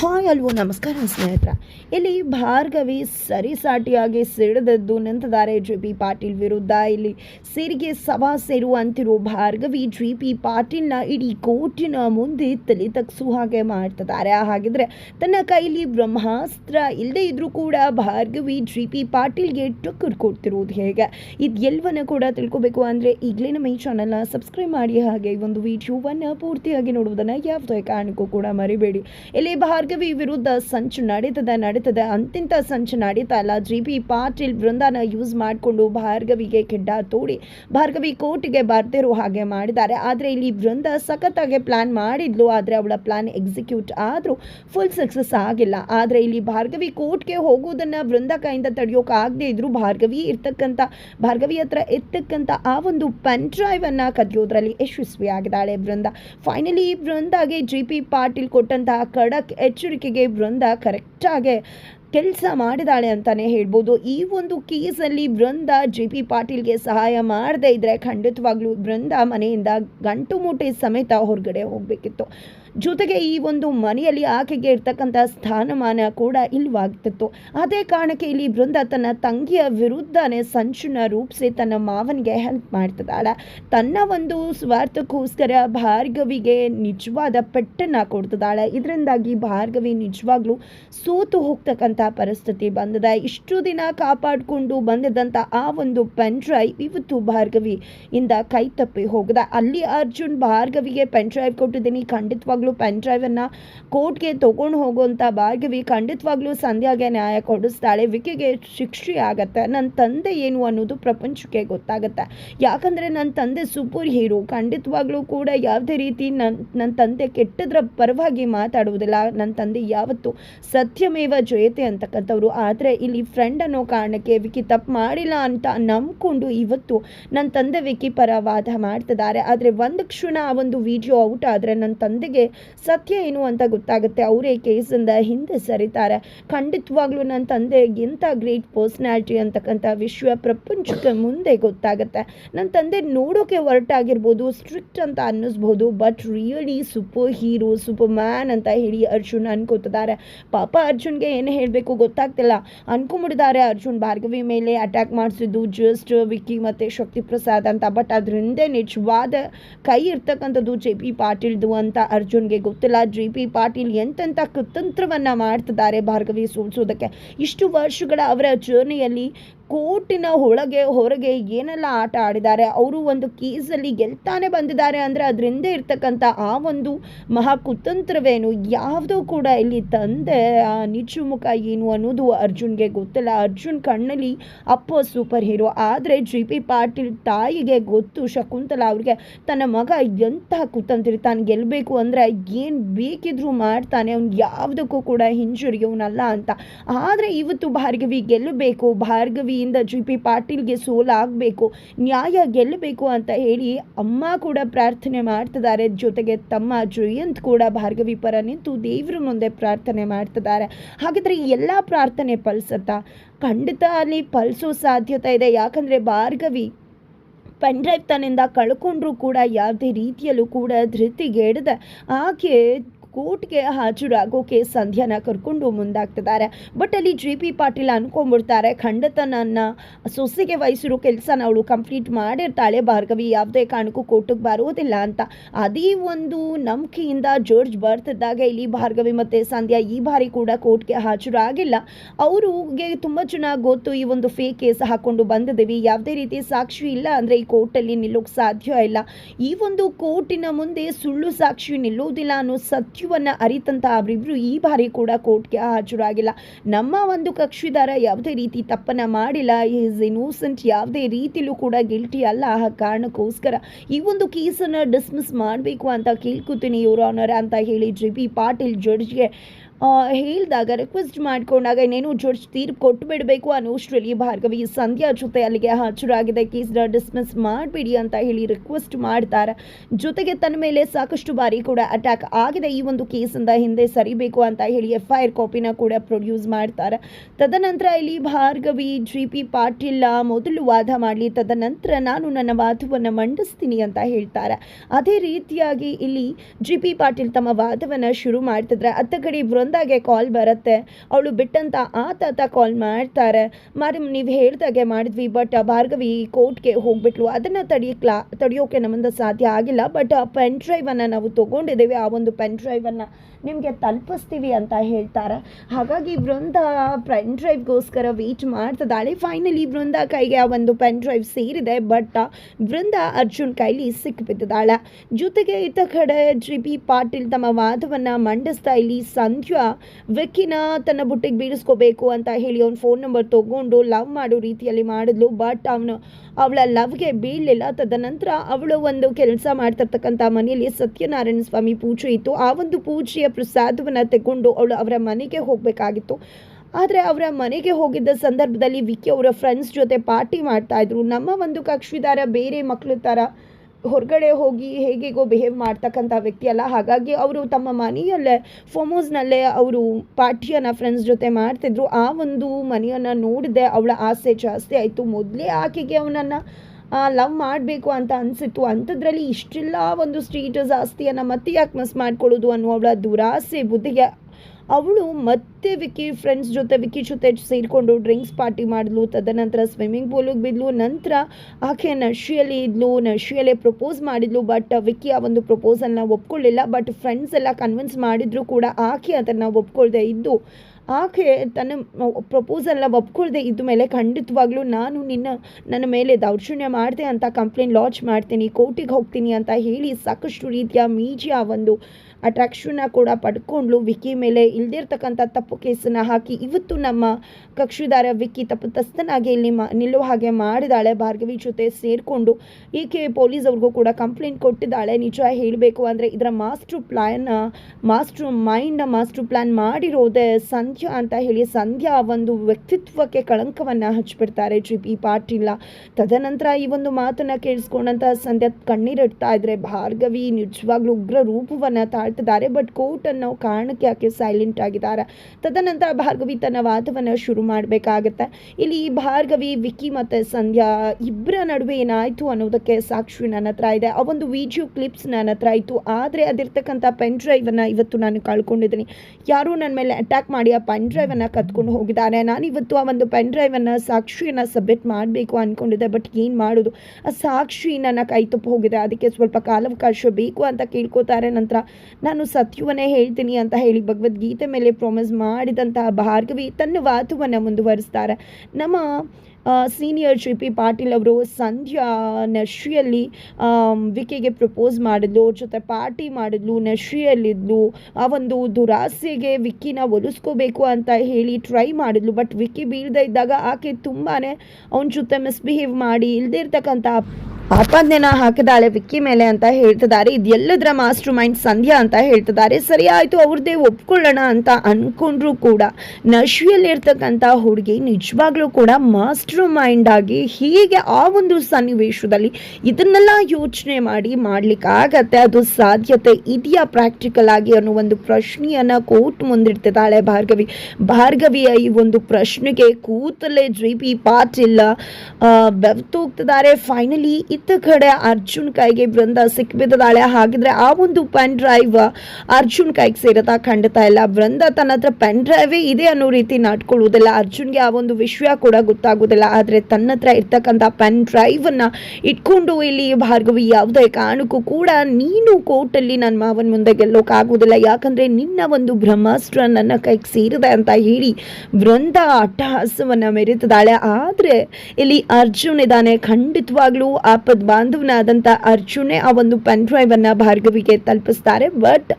Hi ಅಲ್ವೋ, ನಮಸ್ಕಾರ ಸ್ನೇಹಿತರ. ಇಲ್ಲಿ ಭಾರ್ಗವಿ ಸರಿಸಾಟಿಯಾಗಿ ಸಿಡಿದದ್ದು ನಿಂತಿದ್ದಾರೆ ಜಿ ಪಿ ಪಾಟೀಲ್ ವಿರುದ್ಧ. ಇಲ್ಲಿ ಸಿರಿಗೆ ಸಭಾ ಸೇರುವಂತಿರೋ ಭಾರ್ಗವಿ ಜಿ ಪಿ ಪಾಟೀಲ್ನ ಇಡೀ ಕೋರ್ಟಿನ ಮುಂದೆ ತಲೆ ತಗ್ಸು ಹಾಗೆ ಮಾಡ್ತಿದ್ದಾರೆ. ಹಾಗಿದ್ರೆ ತನ್ನ ಕೈಲಿ ಬ್ರಹ್ಮಾಸ್ತ್ರ ಇಲ್ಲದೆ ಇದ್ರೂ ಕೂಡ ಭಾರ್ಗವಿ ಜಿ ಪಿ ಪಾಟೀಲ್ಗೆ ಟಕ್ಕರ್ ಕೊಡ್ತಿರೋದು ಹೇಗೆ? ಇದು ಎಲ್ಲವನ್ನು ಕೂಡ ತಿಳ್ಕೊಬೇಕು ಅಂದರೆ ಈಗಲೇ ನಮ್ಮ ಈ ಚಾನಲ್ನ ಸಬ್ಸ್ಕ್ರೈಬ್ ಮಾಡಿ ಹಾಗೆ ಈ ಒಂದು ವಿಡಿಯೋವನ್ನು ಪೂರ್ತಿಯಾಗಿ ನೋಡುವುದನ್ನು ಯಾವುದೇ ಕಾರಣಕ್ಕೂ ಕೂಡ ಮರಿಬೇಡಿ. ಇಲ್ಲಿ ಭಾರ್ಗವಿ ವಿರುದ್ಧ ಸಂಚು ನಡೀತದೆ ನಡೀತದೆ. ಅಂತಿಂತ ಸಂಚು ನಡೀತಾ ಇಲ್ಲ. ಜಿ ಪಿ ಪಾಟೀಲ್ ವೃಂದಾನ ಯೂಸ್ ಮಾಡಿಕೊಂಡು ಭಾರ್ಗವಿಗೆ ಕೆಡ್ಡ ತೋಡಿ ಭಾರ್ಗವಿ ಕೋರ್ಟ್ಗೆ ಬರ್ತಿರೋ ಹಾಗೆ ಮಾಡಿದ್ದಾರೆ. ಆದರೆ ಇಲ್ಲಿ ವೃಂದ ಸಖತ್ತಾಗಿ ಪ್ಲಾನ್ ಮಾಡಿದ್ಲು. ಆದರೆ ಅವಳ ಪ್ಲಾನ್ ಎಕ್ಸಿಕ್ಯೂಟ್ ಆದರೂ ಫುಲ್ ಸಕ್ಸಸ್ ಆಗಿಲ್ಲ. ಆದರೆ ಇಲ್ಲಿ ಭಾರ್ಗವಿ ಕೋರ್ಟ್ಗೆ ಹೋಗುವುದನ್ನು ವೃಂದ ಕೈಯಿಂದ ತಡೆಯೋಕ್ಕಾಗದೇ ಇದ್ರು ಭಾರ್ಗವಿ ಇರ್ತಕ್ಕಂಥ, ಭಾರ್ಗವಿ ಹತ್ರ ಇರ್ತಕ್ಕಂಥ ಆ ಒಂದು ಪೆನ್ ಡ್ರೈವನ್ನು ಕದಿಯೋದ್ರಲ್ಲಿ ಯಶಸ್ವಿಯಾಗಿದ್ದಾಳೆ ವೃಂದ. ಫೈನಲಿ ವೃಂದಾಗೆ ಜಿ ಪಿ ಪಾಟೀಲ್ ಕೊಟ್ಟಂತಹ ಖಡಕ್ ಎಚ್ಚರಿಕೆಗೆ ಬೃಂದ ಕರೆಕ್ಟಾಗೆ ಕೆಲಸ ಮಾಡಿದಾಳೆ ಅಂತಲೇ ಹೇಳ್ಬೋದು. ಈ ಒಂದು ಕೇಸಲ್ಲಿ ಬೃಂದ ಜೆ ಪಿ ಪಾಟೀಲ್ಗೆ ಸಹಾಯ ಮಾಡದೇ ಇದ್ದರೆ ಖಂಡಿತವಾಗ್ಲೂ ಬೃಂದ ಮನೆಯಿಂದ ಗಂಟು ಮೂಟೆ ಸಮೇತ ಹೊರಗಡೆ ಹೋಗಬೇಕಿತ್ತು. ಜೊತೆಗೆ ಈ ಒಂದು ಮನೆಯಲ್ಲಿ ಆಕೆಗೆ ಇರ್ತಕ್ಕಂಥ ಸ್ಥಾನಮಾನ ಕೂಡ ಇಲ್ವಾಗ್ತಿತ್ತು ಅದೇ ಕಾರಣಕ್ಕೆ ಇಲ್ಲಿ ಬೃಂದ ತನ್ನ ತಂಗಿಯ ವಿರುದ್ಧನೇ ಸಂಚುನ ರೂಪಿಸಿ ತನ್ನ ಮಾವನಿಗೆ ಹೆಲ್ಪ್ ಮಾಡ್ತಿದ್ದಾಳೆ. ತನ್ನ ಒಂದು ಸ್ವಾರ್ಥಕ್ಕೋಸ್ಕರ ಭಾರ್ಗವಿಗೆ ನಿಜವಾದ ಪೆಟ್ಟನ್ನು ಕೊಡ್ತಿದ್ದಾಳೆ. ಇದರಿಂದಾಗಿ ಭಾರ್ಗವಿ ನಿಜವಾಗ್ಲೂ ಸೋತು ಹೋಗ್ತಕ್ಕಂಥ ಪರಿಸ್ಥಿತಿ ಬಂದಿದೆ. ಇಷ್ಟು ದಿನ ಕಾಪಾಡಿಕೊಂಡು ಬಂದಿದ್ದಂಥ ಆ ಒಂದು ಪೆನ್ ಡ್ರೈವ್ ಇವತ್ತು ಭಾರ್ಗವಿ ಇಂದ ಕೈ ತಪ್ಪಿ ಹೋಗಿದೆ. ಅಲ್ಲಿ ಅರ್ಜುನ್ ಭಾರ್ಗವಿಗೆ ಪೆನ್ ಡ್ರೈವ್ ಕೊಟ್ಟಿದ್ದೀನಿ. ಖಂಡಿತವಾಗ್ಲೂ ಪೆನ್ ಡ್ರೈವನ್ನು ಕೋರ್ಟ್ಗೆ ತೊಗೊಂಡು ಹೋಗುವಂಥ ಭಾಗ್ಯವಿ ಖಂಡಿತವಾಗ್ಲೂ ಸಂಧ್ಯಾಗೆ ನ್ಯಾಯ ಕೊಡಿಸ್ತಾಳೆ. ವಿಕಿಗೆ ಶಿಕ್ಷೆ ಆಗತ್ತೆ ನನ್ನ ತಂದೆ ಏನು ಅನ್ನೋದು ಪ್ರಪಂಚಕ್ಕೆ ಗೊತ್ತಾಗುತ್ತೆ. ಯಾಕಂದರೆ ನನ್ನ ತಂದೆ ಸೂಪರ್ ಹೀರೋ. ಖಂಡಿತವಾಗ್ಲೂ ಕೂಡ ಯಾವುದೇ ರೀತಿ ನನ್ನ ನನ್ನ ತಂದೆ ಕೆಟ್ಟದ್ರ ಪರವಾಗಿ ಮಾತಾಡುವುದಿಲ್ಲ. ನನ್ನ ತಂದೆ ಯಾವತ್ತು ಸತ್ಯಮೇವ ಜಯತೆ ಅಂತಕ್ಕಂಥವ್ರು. ಆದರೆ ಇಲ್ಲಿ ಫ್ರೆಂಡ್ ಅನ್ನೋ ಕಾರಣಕ್ಕೆ ವಿಕಿ ತಪ್ಪು ಮಾಡಿಲ್ಲ ಅಂತ ನಂಬ್ಕೊಂಡು ಇವತ್ತು ನನ್ನ ತಂದೆ ವಿಕಿ ಪರ ವಾದ ಮಾಡ್ತಿದ್ದಾರೆ. ಆದರೆ ಒಂದು ಕ್ಷಣ ಆ ಒಂದು ವಿಡಿಯೋ ಔಟ್ ಆದರೆ ನನ್ನ ತಂದೆಗೆ ಸತ್ಯ ಏನು ಅಂತ ಗೊತ್ತಾಗುತ್ತೆ. ಅವರೇ ಕೇಸಿಂದ ಹಿಂದೆ ಸರಿತಾರೆ. ಖಂಡಿತವಾಗ್ಲೂ ನನ್ನ ತಂದೆ ಎಂಥ ಗ್ರೇಟ್ ಪರ್ಸ್ನಾಲಿಟಿ ಅಂತಕ್ಕಂಥ ವಿಶ್ವ ಪ್ರಪಂಚಕ್ಕೆ ಮುಂದೆ ಗೊತ್ತಾಗುತ್ತೆ. ನನ್ನ ತಂದೆ ನೋಡೋಕೆ ಹೊರಟಾಗಿರ್ಬೋದು ಸ್ಟ್ರಿಕ್ಟ್ ಅಂತ ಅನ್ನಿಸ್ಬೋದು but really super hero superman ಅಂತ ಹೇಳಿ ಅರ್ಜುನ್ ಅನ್ಕೋತಿದ್ದಾರೆ. ಪಾಪ ಅರ್ಜುನ್ಗೆ ಏನು ಹೇಳಬೇಕು ಗೊತ್ತಾಗ್ತಿಲ್ಲ. ಅನ್ಕೊಂಬಿಡಿದ್ದಾರೆ ಅರ್ಜುನ್ ಭಾರ್ಗವಿ ಮೇಲೆ ಅಟ್ಯಾಕ್ ಮಾಡಿಸಿದ್ದು ಜಸ್ಟ್ ವಿಕ್ಕಿ ಮತ್ತು ಶಕ್ತಿ ಪ್ರಸಾದ್ ಅಂತ. ಬಟ್ ಅದರಿಂದ ನಿಜವಾದ ಕೈ ಇರ್ತಕ್ಕಂಥದ್ದು ಜೆ ಪಿ ಪಾಟೀಲ್ದು ಅಂತ ಅರ್ಜುನ್ಗೆ ಗೊತ್ತಿಲ್ಲ. ಜಿ ಪಿ ಪಾಟೀಲ್ ಎಂತೆಂಥ ಕುತಂತ್ರವನ್ನು ಮಾಡ್ತಿದ್ದಾರೆ ಭಾರ್ಗವಿ. ಸೋಲಿಸೋದಕ್ಕೆ ಇಷ್ಟು ವರ್ಷಗಳ ಅವರ ಜರ್ನಿಯಲ್ಲಿ ಕೋರ್ಟಿನ ಒಳಗೆ, ಹೊರಗೆ ಏನೆಲ್ಲ ಆಟ ಆಡಿದ್ದಾರೆ, ಅವರು ಒಂದು ಕೇಸಲ್ಲಿ ಗೆಲ್ತಾನೆ ಬಂದಿದ್ದಾರೆ ಅಂದರೆ ಅದರಿಂದ ಇರ್ತಕ್ಕಂಥ ಆ ಒಂದು ಮಹಾ ಕುತಂತ್ರವೇನು ಯಾವುದೂ ಕೂಡ ಇಲ್ಲಿ ತಂದೆ, ಆ ನಿಜಮುಖ ಏನು ಅನ್ನೋದು ಅರ್ಜುನ್ಗೆ ಗೊತ್ತಿಲ್ಲ. ಅರ್ಜುನ್ ಕಣ್ಣಲ್ಲಿ ಅಪ್ಪ ಸೂಪರ್ ಹೀರೋ ಆದರೆ ಜಿ ಪಿ ಪಾಟೀಲ್ ತಾಯಿಗೆ ಗೊತ್ತು, ಶಕುಂತಲಾ ಅವ್ರಿಗೆ, ತನ್ನ ಮಗ ಎಂಥ ಕುತಂತ್ರಿ, ತಾನು ಗೆಲ್ಲಬೇಕು ಅಂದರೆ ಏನು ಬೇಕಿದ್ರೂ ಮಾಡ್ತಾನೆ, ಅವ್ನು ಯಾವುದಕ್ಕೂ ಕೂಡ ಹಿಂಜರಿಯೋನಲ್ಲ ಅಂತ. ಆದರೆ ಇವತ್ತು ಭಾರ್ಗವಿ ಗೆಲ್ಲಬೇಕು ಭಾರ್ಗವಿಯಿಂದ ಜಿ ಪಿ ಪಾಟೀಲ್ಗೆ ಸೋಲಾಗಬೇಕು, ನ್ಯಾಯ ಗೆಲ್ಲಬೇಕು ಅಂತ ಹೇಳಿ ಅಮ್ಮ ಕೂಡ ಪ್ರಾರ್ಥನೆ ಮಾಡ್ತಿದ್ದಾರೆ. ಜೊತೆಗೆ ತಮ್ಮ ಜಯಂತ್ ಕೂಡ ಭಾರ್ಗವಿ ಪರ ನಿಂತು ದೇವ್ರ ಮುಂದೆ ಪ್ರಾರ್ಥನೆ ಮಾಡ್ತಿದ್ದಾರೆ. ಹಾಗಿದ್ರೆ ಎಲ್ಲ ಪ್ರಾರ್ಥನೆ ಪಲ್ಸತ್ತಾ ಖಂಡಿತ ಅಲ್ಲಿ ಪಲ್ಸೋ ಸಾಧ್ಯತೆ ಇದೆ. ಯಾಕಂದರೆ ಭಾರ್ಗವಿ ಪೆನ್ ಕಳ್ಕೊಂಡ್ರೂ ಕೂಡ ಯಾವುದೇ ರೀತಿಯಲ್ಲೂ ಕೂಡ ಧೃತಿಗೆಡದೆ, ಆಕೆ ಕೋರ್ಟ್ಗೆ ಹಾಜರಾಗೋಕೆ ಸಂಧ್ಯಾನ ಕರ್ಕೊಂಡು ಮುಂದಾಗ್ತಿದ್ದಾರೆ. ಬಟ್ ಅಲ್ಲಿ ಜಿ ಪಿ ಪಾಟೀಲ್ ಅನ್ಕೊಂಡ್ಬಿಡ್ತಾರೆ ಖಂಡತ ನನ್ನ ಸೊಸೆಗೆ ವಹಿಸಿರೋ ಕೆಲಸನ ಅವಳು ಕಂಪ್ಲೀಟ್ ಮಾಡಿರ್ತಾಳೆ, ಭಾರ್ಗವಿ. ಯಾವುದೇ ಕಾರಣಕ್ಕೂ ಕೋರ್ಟಿಗೆ ಬರೋದಿಲ್ಲ ಅಂತ. ಅದೇ ಒಂದು ನಂಬಿಕೆಯಿಂದ ಜಡ್ಜ್ ಬರ್ತಿದ್ದಾಗ ಇಲ್ಲಿ ಭಾರ್ಗವಿ ಮತ್ತು ಸಂಧ್ಯಾ. ಈ ಬಾರಿ ಕೂಡ ಕೋರ್ಟ್ಗೆ ಹಾಜರಾಗಿಲ್ಲ. ಅವ್ರಿಗೆ ತುಂಬ ಜನ ಗೊತ್ತು, ಈ ಒಂದು ಫೇಕ್ ಕೇಸ್ ಹಾಕೊಂಡು ಬಂದಿದ್ದೀವಿ. ಯಾವುದೇ ರೀತಿ ಸಾಕ್ಷಿ ಇಲ್ಲ ಅಂದರೆ ಈ ಕೋರ್ಟಲ್ಲಿ ನಿಲ್ಲೋಕೆ ಸಾಧ್ಯ ಇಲ್ಲ. ಈ ಒಂದು ಕೋರ್ಟಿನ ಮುಂದೆ ಸುಳ್ಳು ಸಾಕ್ಷಿ ನಿಲ್ಲುವುದಿಲ್ಲ ಅನ್ನೋ ಸತ್ಯವನ್ನು ಅರಿತಂತ ಅವರಿಬ್ಬರು ಈ ಬಾರಿ ಕೂಡ ಕೋರ್ಟ್ಗೆ ಹಾಜರಾಗಿಲ್ಲ. ನಮ್ಮ ಒಂದು ಕಕ್ಷಿದಾರ ಯಾವುದೇ ರೀತಿ ತಪ್ಪನ್ನು ಮಾಡಿಲ್ಲ. ಈಸ್ ಇನ್ನೋಸೆಂಟ್ ಯಾವುದೇ ರೀತಿಲೂ ಕೂಡ ಗಿಲ್ಟಿ ಅಲ್ಲ. ಆ ಕಾರಣಕ್ಕೋಸ್ಕರ ಈ ಒಂದು ಕೇಸನ್ನು ಡಿಸ್ಮಿಸ್ ಮಾಡಬೇಕು ಅಂತ ಕೇಳ್ಕೊತೀನಿ ಇವರ ಆನರ್ ಅಂತ ಹೇಳಿ ಜಿ ಪಾಟೀಲ್ ಜಡ್ಜ್ಗೆ ಹೇಳಿದಾಗ ರಿಕ್ವೆಸ್ಟ್ ಮಾಡಿಕೊಂಡಾಗ ಇನ್ನೇನು ಜಡ್ಜ್ ತೀರ್ಪು ಕೊಟ್ಟು ಬಿಡಬೇಕು ಅನ್ನೋಷ್ಟರಲ್ಲಿ ಭಾರ್ಗವಿ ಸಂಧ್ಯಾ ಜೊತೆ ಅಲ್ಲಿಗೆ ಹಾಜರಾಗಿದೆ. ಕೇಸ್ನ ಡಿಸ್ಮಿಸ್ ಮಾಡಬೇಡಿ ಅಂತ ಹೇಳಿ ರಿಕ್ವೆಸ್ಟ್ ಮಾಡ್ತಾರೆ. ಜೊತೆಗೆ ತನ್ನ ಮೇಲೆ ಸಾಕಷ್ಟು ಬಾರಿ ಕೂಡ ಅಟ್ಯಾಕ್ ಆಗಿದೆ. ಈ ಒಂದು ಕೇಸಿಂದ ಹಿಂದೆ ಸರಿಬೇಕು ಅಂತ ಹೇಳಿ ಎಫ್ ಐ ಕಾಪಿನ ಕೂಡ ಪ್ರೊಡ್ಯೂಸ್ ಮಾಡ್ತಾರೆ. ತದನಂತರ ಇಲ್ಲಿ ಭಾರ್ಗವಿ ಜಿ ಪಿ ಪಾಟೀಲ್ ಮೊದಲು ವಾದ ಮಾಡಲಿ. ತದನಂತರ ನಾನು ನನ್ನ ವಾದವನ್ನು ಮಂಡಿಸ್ತೀನಿ ಅಂತ ಹೇಳ್ತಾರೆ. ಅದೇ ರೀತಿಯಾಗಿ ಇಲ್ಲಿ ಜಿ ಪಿ ಪಾಟೀಲ್ ತಮ್ಮ ವಾದವನ್ನು ಶುರು ಮಾಡ್ತಿದ್ರೆ ಅತ್ತ ಕಡೆ ಬೃಂದಾಗೆ ಕಾಲ್ ಬರುತ್ತೆ. ಅವಳು ಬಿಟ್ಟಂತ ಆ ತಾತ ಕಾಲ್ ಮಾಡ್ತಾರೆ. ಮಾರಿ, ನೀವು ಹೇಳ್ದಾಗೆ ಮಾಡಿದ್ವಿ ಬಟ್ ಭಾರ್ಗವಿ ಕೋರ್ಟ್ಗೆ ಹೋಗ್ಬಿಟ್ಲು. ಅದನ್ನು ತಡಿಯಕ್ಲಾ, ತಡೆಯೋಕೆ ನಮ್ಮಿಂದ ಸಾಧ್ಯ ಆಗಿಲ್ಲ ಬಟ್ ಆ ಪೆನ್ ಡ್ರೈವನ್ನು ನಾವು ತೊಗೊಂಡಿದ್ದೀವಿ. ಆ ಒಂದು ಪೆನ್ ಡ್ರೈವನ್ನು ನಿಮಗೆ ತಲುಪಿಸ್ತೀವಿ ಅಂತ ಹೇಳ್ತಾರೆ. ಹಾಗಾಗಿ ವೃಂದ ಪೆನ್ ಡ್ರೈವ್ಗೋಸ್ಕರ ವೇಟ್ ಮಾಡ್ತಿದ್ದಾಳೆ. ಫೈನಲಿ ಬೃಂದ ಕೈಗೆ ಆ ಒಂದು ಪೆನ್ ಡ್ರೈವ್ ಸೇರಿದೆ ಬಟ್ ಬೃಂದ ಅರ್ಜುನ್ ಕೈಲಿ ಸಿಕ್ಕಿಬಿದ್ದಿದ್ದಾಳೆ ಜೊತೆಗೆ ಇತ್ತ ಕಡೆ ಜಿ ಪಾಟೀಲ್ ತಮ್ಮ ವಾದವನ್ನು ಮಂಡಿಸ್ತಾ ಇಲ್ಲಿ, ಸಂಧ್ಯಾ ವಿಕ್ಕಿನ ತನ್ನ ಬುಟ್ಟಿಗೆ ಬೀಳಿಸ್ಕೋಬೇಕು ಅಂತ ಹೇಳಿ ಅವ್ನ ಫೋನ್ ನಂಬರ್ ತೊಗೊಂಡು ಲವ್ ಮಾಡೋ ರೀತಿಯಲ್ಲಿ ಮಾಡಿದ್ಲು. ಬಟ್ ಅವನು, ಅವಳ ಲವ್ಗೆ ಬೀಳಲಿಲ್ಲ. ತದನಂತರ ಅವಳು ಒಂದು ಕೆಲಸ ಮಾಡ್ತಿರ್ತಕ್ಕಂಥ ಮನೆಯಲ್ಲಿ ಸತ್ಯನಾರಾಯಣ ಸ್ವಾಮಿ ಪೂಜೆ ಇತ್ತು. ಆ ಒಂದು ಪೂಜೆಯ ಪ್ರಸಾದವನ್ನು ತಗೊಂಡು ಅವಳು ಅವರ ಮನೆಗೆ ಹೋಗಬೇಕಾಗಿತ್ತು. ಆದರೆ ಅವರ ಮನೆಗೆ ಹೋಗಿದ್ದ ಸಂದರ್ಭದಲ್ಲಿ ವಿಕ್ಕಿ ಅವರ ಫ್ರೆಂಡ್ಸ್ ಜೊತೆ ಪಾರ್ಟಿ ಮಾಡ್ತಾ ಇದ್ರು. ನಮ್ಮ ಒಂದು ಕಕ್ಷಿದಾರ ಬೇರೆ ಮಕ್ಕಳು ಥರ ಹೊರಗಡೆ ಹೋಗಿ ಹೇಗೆಗೋ ಬಿಹೇವ್ ಮಾಡ್ತಕ್ಕಂಥ ವ್ಯಕ್ತಿ ಅಲ್ಲ. ಹಾಗಾಗಿ ಅವರು ತಮ್ಮ ಮನೆಯಲ್ಲೇ ಫೋಮೋಸ್ನಲ್ಲೇ ಅವರು ಪಾರ್ಟಿಯನ್ನು ಫ್ರೆಂಡ್ಸ್ ಜೊತೆ ಮಾಡ್ತಿದ್ರು. ಆ ಒಂದು ಮನೆಯನ್ನು ನೋಡಿದೆ, ಅವಳ ಆಸೆ ಜಾಸ್ತಿ ಆಯಿತು. ಮೊದಲೇ ಆಕೆಗೆ ಅವನನ್ನು ಲವ್ ಮಾಡಬೇಕು ಅಂತ ಅನಿಸಿತ್ತು. ಅಂಥದ್ರಲ್ಲಿ ಇಷ್ಟೆಲ್ಲ ಒಂದು ಸ್ಟ್ರೀಟಸ್ ಆಸ್ತಿಯನ್ನು ಮತ್ತೆ ಯಾಕೆ ಮಿಸ್ ಮಾಡ್ಕೊಳ್ಳೋದು ಅನ್ನೋ ಅವಳ ದುರಾಸೆ, ಬುದ್ಧಿಗೆ ಅವಳು ಮತ್ತೆ ವಿಕ್ಕಿ ಫ್ರೆಂಡ್ಸ್ ಜೊತೆ ವಿಕ್ಕಿ ಜೊತೆ ಸೇರಿಕೊಂಡು ಡ್ರಿಂಕ್ಸ್ ಪಾರ್ಟಿ ಮಾಡಿದ್ಲು. ತದನಂತರ ಸ್ವಿಮ್ಮಿಂಗ್ ಪೂಲಿಗೆ ಬಿದ್ಲು. ನಂತರ ಆಕೆ ನಶಿಯಲ್ಲಿ ಇದ್ಲು. ನಶಿಯಲ್ಲೇ ಪ್ರಪೋಸ್ ಮಾಡಿದ್ಲು ಬಟ್ ವಿಕ್ಕಿ ಆ ಒಂದು ಪ್ರಪೋಸಲ್ನ ಒಪ್ಕೊಳ್ಳಿಲ್ಲ. ಬಟ್ ಫ್ರೆಂಡ್ಸ್ ಎಲ್ಲ ಕನ್ವಿನ್ಸ್ ಮಾಡಿದ್ರು ಕೂಡ ಆಕೆ ಅದನ್ನು ಒಪ್ಕೊಳ್ಳದೆ ಇದ್ದು, ಆಕೆ ತನ್ನ ಪ್ರಪೋಸಲ್ನ ಒಪ್ಕೊಳ್ಳದೆ ಇದ್ದ ಮೇಲೆ ಖಂಡಿತವಾಗ್ಲೂ ನಾನು ನಿನ್ನ, ನನ್ನ ಮೇಲೆ ದೌರ್ಜನ್ಯ ಮಾಡಿದೆ ಅಂತ ಕಂಪ್ಲೇಂಟ್ ಲಾಂಚ್ ಮಾಡ್ತೀನಿ, ಕೋರ್ಟಿಗೆ ಹೋಗ್ತೀನಿ ಅಂತ ಹೇಳಿ ಸಾಕಷ್ಟು ರೀತಿಯ ಮೀಡಿಯಾ ಒಂದು ಅಟ್ರಾಕ್ಷನ್ನ ಕೂಡ ಪಡ್ಕೊಂಡ್ಲು ವಿಕ್ಕಿ ಮೇಲೆ ಇಲ್ದಿರ್ತಕ್ಕಂಥ ತಪ್ಪು ಕೇಸನ್ನು ಹಾಕಿ ಇವತ್ತು ನಮ್ಮ ಕಕ್ಷಿದಾರ ವಿಕ್ಕಿ ತಪ್ಪಿತಸ್ಥನಾಗಿ ಇಲ್ಲಿ ಮಾ ನಿಲ್ಲುವ ಹಾಗೆ ಮಾಡಿದಾಳೆ. ಭಾರ್ಗವಿ ಜೊತೆ ಸೇರಿಕೊಂಡು ಈಕೆ ಪೊಲೀಸ್ ಅವ್ರಿಗೂ ಕೂಡ ಕಂಪ್ಲೇಂಟ್ ಕೊಟ್ಟಿದ್ದಾಳೆ. ನಿಜ ಹೇಳಬೇಕು ಅಂದರೆ ಇದರ ಮಾಸ್ಟರ್ ಪ್ಲ್ಯಾನ್ ಮಾಸ್ಟರ್ ಮೈಂಡ್ನ ಮಾಸ್ಟರ್ ಪ್ಲ್ಯಾನ್ ಮಾಡಿರೋದೇ ಸಂಧ್ಯಾ ಅಂತ ಹೇಳಿ ಸಂಧ್ಯಾ ಒಂದು ವ್ಯಕ್ತಿತ್ವಕ್ಕೆ ಕಳಂಕವನ್ನು ಹಚ್ಚಿಬಿಡ್ತಾರೆ. ಜಿ ಪಿ ಪಾಟೀಲ ತದನಂತರ ಈ ಒಂದು ಮಾತನ್ನು ಕೇಳಿಸ್ಕೊಂಡಂತಹ ಸಂಧ್ಯಾ ಕಣ್ಣೀರಿಡ್ತಾ ಇದ್ರೆ ಭಾರ್ಗವಿ ನಿಜವಾಗ್ಲೂ ಉಗ್ರ ರೂಪವನ್ನು ತಾಳ್ತಿದ್ದಾರೆ ಬಟ್ ಕೋರ್ಟ್ ಅನ್ನೋ ಕಾರಣಕ್ಕೆ ಆಕೆ ಸೈಲೆಂಟ್ ಆಗಿದ್ದಾರೆ. ತದನಂತರ ಭಾರ್ಗವಿ ತನ್ನ ವಾದವನ್ನು ಶುರು ಮಾಡಬೇಕಾಗತ್ತೆ. ಇಲ್ಲಿ ಭಾರ್ಗವಿ, ವಿಕ್ಕಿ ಮತ್ತು ಸಂಧ್ಯಾ ಇಬ್ಬರ ನಡುವೆ ಏನಾಯಿತು ಅನ್ನೋದಕ್ಕೆ ಸಾಕ್ಷಿ ನನ್ನ ಹತ್ರ ಇದೆ. ಆ ಒಂದು ವಿಡಿಯೋ ಕ್ಲಿಪ್ಸ್ ನನ್ನ ಹತ್ರ ಇತ್ತು. ಆದರೆ ಅದಿರ್ತಕ್ಕಂಥ ಪೆನ್ ಡ್ರೈವನ್ನು ಇವತ್ತು ನಾನು ಕಳ್ಕೊಂಡಿದ್ದೀನಿ. ಯಾರೂ ನನ್ನ ಮೇಲೆ ಅಟ್ಯಾಕ್ ಮಾಡಿ ಆ ಪೆನ್ ಡ್ರೈವನ್ನು ಕತ್ಕೊಂಡು ಹೋಗಿದ್ದಾರೆ. ನಾನು ಇವತ್ತು ಆ ಒಂದು ಪೆನ್ ಡ್ರೈವನ್ನು ಸಾಕ್ಷಿಯನ್ನು ಸಬ್ಮಿಟ್ ಮಾಡಬೇಕು ಅಂದ್ಕೊಂಡಿದ್ದೆ ಬಟ್ ಏನು ಮಾಡೋದು? ಆ ಸಾಕ್ಷಿ ನನ್ನ ಕೈ ತಪ್ಪು ಹೋಗಿದೆ. ಅದಕ್ಕೆ ಸ್ವಲ್ಪ ಕಾಲಾವಕಾಶ ಬೇಕು ಅಂತ ಕೇಳ್ಕೊತಾರೆ. ನಂತರ ನಾನು ಸತ್ಯವನ್ನೇ ಹೇಳ್ತೀನಿ ಅಂತ ಹೇಳಿ ಭಗವದ್ಗೀತೆ ಮೇಲೆ ಪ್ರಾಮಿಸ್ ಮಾಡಿದಂತಹ ಭಾರ್ಗವಿ ತನ್ನ ವಾತುವನ್ನು ಮುಂದುವರಿಸ್ತಾರೆ. ನಮ್ಮ ಸೀನಿಯರ್ ಜಿ ಪಿ ಪಾಟೀಲ್ ಅವರು ಸಂಧ್ಯಾ ನಶಿಯಲ್ಲಿ ವಿಕೆಗೆ ಪ್ರಪೋಸ್ ಮಾಡಿದ್ಲು, ಅವ್ರ ಜೊತೆ ಪಾರ್ಟಿ ಮಾಡಿದ್ಲು ನಶಿಯಲ್ಲಿದ್ಲು ಆ ಒಂದು ದುರಾಸೆಗೆ ವಿಕ್ಕಿನ ಒಲಿಸ್ಕೋಬೇಕು ಅಂತ ಹೇಳಿ ಟ್ರೈ ಮಾಡಿದ್ಲು ಬಟ್ ವಿಕ್ಕಿ ಬೀಳದೇ ಇದ್ದಾಗ ಆಕೆ ತುಂಬಾ ಅವನ ಜೊತೆ ಮಿಸ್ಬಿಹೇವ್ ಮಾಡಿ ಇಲ್ಲದೇ ಇರ್ತಕ್ಕಂಥ ಆಪಾದನೆನ ಹಾಕಿದಾಳೆ ವಿಕ್ಕಿ ಮೇಲೆ ಅಂತ ಹೇಳ್ತಿದ್ದಾರೆ. ಇದೆಲ್ಲದರ ಮಾಸ್ಟರ್ ಮೈಂಡ್ ಸಂಧ್ಯಾ ಅಂತ ಹೇಳ್ತಿದ್ದಾರೆ. ಸರಿ ಆಯಿತು, ಅವ್ರದ್ದೇ ಒಪ್ಕೊಳ್ಳೋಣ ಅಂತ ಅನ್ಕೊಂಡ್ರು ಕೂಡ. ನಶಿಯಲ್ಲಿರ್ತಕ್ಕಂಥ ಹುಡುಗಿ ನಿಜವಾಗ್ಲೂ ಕೂಡ ಮಾಸ್ಟರ್ ಮೈಂಡ್ ಆಗಿ ಹೀಗೆ ಆ ಒಂದು ಸನ್ನಿವೇಶದಲ್ಲಿ ಇದನ್ನೆಲ್ಲ ಯೋಚನೆ ಮಾಡಿ ಮಾಡಲಿಕ್ಕಾಗತ್ತೆ ಅದು ಸಾಧ್ಯತೆ ಇದೆಯಾ ಪ್ರಾಕ್ಟಿಕಲ್ ಆಗಿ ಅನ್ನೋ ಒಂದು ಪ್ರಶ್ನೆಯನ್ನು ಕೋರ್ಟ್ ಮುಂದಿಡ್ತಿದ್ದಾಳೆ ಭಾರ್ಗವಿ. ಭಾರ್ಗವಿಯ ಈ ಒಂದು ಪ್ರಶ್ನೆಗೆ ಕೂತಲೇ ಜಿ ಪಿ ಪಾಟೀಲ್ ಬೆವ್ತೋಗ್ತಿದ್ದಾರೆ. ಫೈನಲಿ ಇತ್ತ ಕಡೆ ಅರ್ಜುನ್ ಕೈಗೆ ಬೃಂದ ಸಿಕ್ಬಿದ್ದಾಳೆ ಹಾಗಿದ್ರೆ ಆ ಒಂದು ಪೆನ್ ಡ್ರೈವ್ ಅರ್ಜುನ್ ಕೈಗೆ ಸೇರತಾ ಖಂಡಿತ ಇಲ್ಲ. ಬೃಂದ ತನ್ನ ಹತ್ರ ಪೆನ್ ಡ್ರೈವೇ ಇದೆ ಅನ್ನೋ ರೀತಿ ನಾಟ್ಕೊಳ್ಳುವುದಿಲ್ಲ ಅರ್ಜುನ್ಗೆ ಆ ಒಂದು ವಿಷಯ ಕೂಡ ಗೊತ್ತಾಗೋದಿಲ್ಲ ಆದರೆ ತನ್ನ ಹತ್ರ ಇರ್ತಕ್ಕಂಥ ಪೆನ್ ಡ್ರೈವನ್ನು ಇಟ್ಕೊಂಡು ಇಲ್ಲಿ ಭಾರ್ಗವಿ ಯಾವುದೇ ಕಾರಣಕ್ಕೂ ಕೂಡ ನೀನು ಕೋರ್ಟಲ್ಲಿ ನನ್ನ ಮಾವನ ಮುಂದೆ ಗೆಲ್ಲೋಕ್ಕಾಗೋದಿಲ್ಲ ಯಾಕಂದರೆ ನಿನ್ನ ಒಂದು ಬ್ರಹ್ಮಾಸ್ತ್ರ ನನ್ನ ಕೈಗೆ ಸೇರಿದೆ ಅಂತ ಹೇಳಿ ಬೃಂದ ಅಟ್ಟಹಾಸವನ್ನು ಮೆರೆತಿದ್ದಾಳೆ. ಆದರೆ ಇಲ್ಲಿ ಅರ್ಜುನ್ ಇದ್ದಾನೆ. ಖಂಡಿತವಾಗ್ಲೂ ಆಪದ್ ಬಾಂಧವನಾದಂಥ ಅರ್ಜುನೇ ಆ ಒಂದು ಪೆನ್ ಡ್ರೈವನ್ನು ಭಾರ್ಗವಿಗೆ ತಲುಪಿಸ್ತಾರೆ. ಬಟ್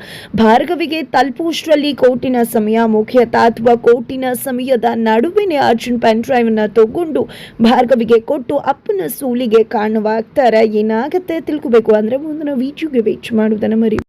ಭಾರ್ಗವಿಗೆ ತಲುಪುವಷ್ಟರಲ್ಲಿ ಕೋಟಿನ ಸಮಯ ಮುಖ್ಯತ ಅಥವಾ ಕೋಟಿನ ಸಮಯದ ನಡುವೆನೇ ಅರ್ಜುನ್ ಪೆನ್ ಡ್ರೈವನ್ನು ತಗೊಂಡು ಭಾರ್ಗವಿಗೆ ಕೊಟ್ಟು ಅಪ್ಪನ ಸೂಲಿಗೆ ಕಾರಣವಾಗ್ತಾರೆ. ಏನಾಗುತ್ತೆ ತಿಳ್ಕೊಬೇಕು. ಅಂದರೆ ಮುಂದಿನ ವೀಡಿಯೋಗೆ ವೇಚ್ ಮಾಡುವುದನ್ನು ಮರಿ